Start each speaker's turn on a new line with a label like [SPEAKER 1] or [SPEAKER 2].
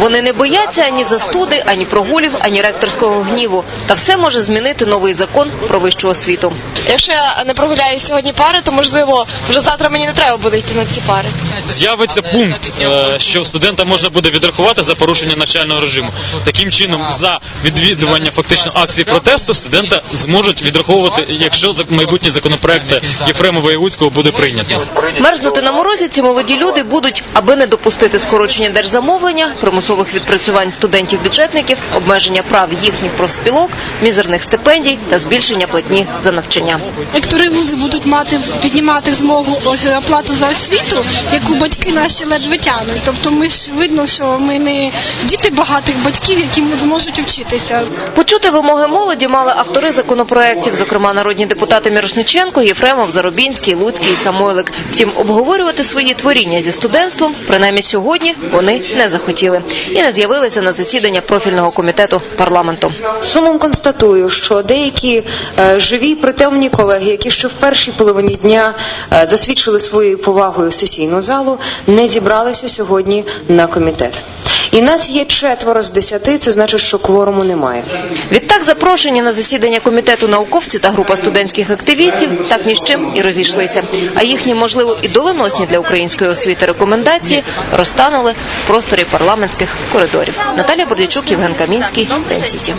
[SPEAKER 1] Вони не бояться ані застуди, ані прогулів, ані ректорського гніву. Та все може змінити новий закон про вищу освіту.
[SPEAKER 2] Якщо я не прогуляю сьогодні пари, то можливо вже завтра мені не треба буде йти на ці пари.
[SPEAKER 3] З'явиться пункт, е, що студента можна буде відрахувати за порушення навчального режиму. Таким чином, за відвідування фактично акції протесту студента зможуть відраховувати, якщо майбутні законопроекти Єфремова і Луцького буде прийнято.
[SPEAKER 1] Мерзнути на морозі ці молоді люди будуть, аби не допустити скорочення держзамовлення, примусових відпрацювань студентів-бюджетників, обмеження прав їхніх профспілок, мізерних стипендій та збільшення платні за навчання.
[SPEAKER 4] Ректори вузи будуть мати піднімати змогу оплату за освіту, яку батьки наші ледве тягнуть. Тобто ми ж видно, що ми не діти багатих батьків, які не зможуть вчитися.
[SPEAKER 1] Почути вимоги молоді мали автори законопроєктів, зокрема народні депутати Мірошниченко, Єфремов, Заробінський, Луцький і Самойлик. Втім, обговорювати свої творіння зі студентством, принаймні сьогодні, вони не захотіли і не з'явилися на засідання профільного комітету парламенту.
[SPEAKER 5] Сумом констатую, що деякі е, живі притомні колеги, які ще в першій половині дня е, засвідчили своєю повагою сесійну залу, не зібралися сьогодні на комітет. І нас є четверо з десяти, це значить, що кворуму немає.
[SPEAKER 1] Відтак, запрошені на засідання комітету науковці та група студентських активістів так ні з чим і розійшлися. А їхні, можливо, і доленосні для української освіти рекомендації розтанули в просторі парламентських коридорів. Наталя Бордячук, Євген Камінський, День Сіті.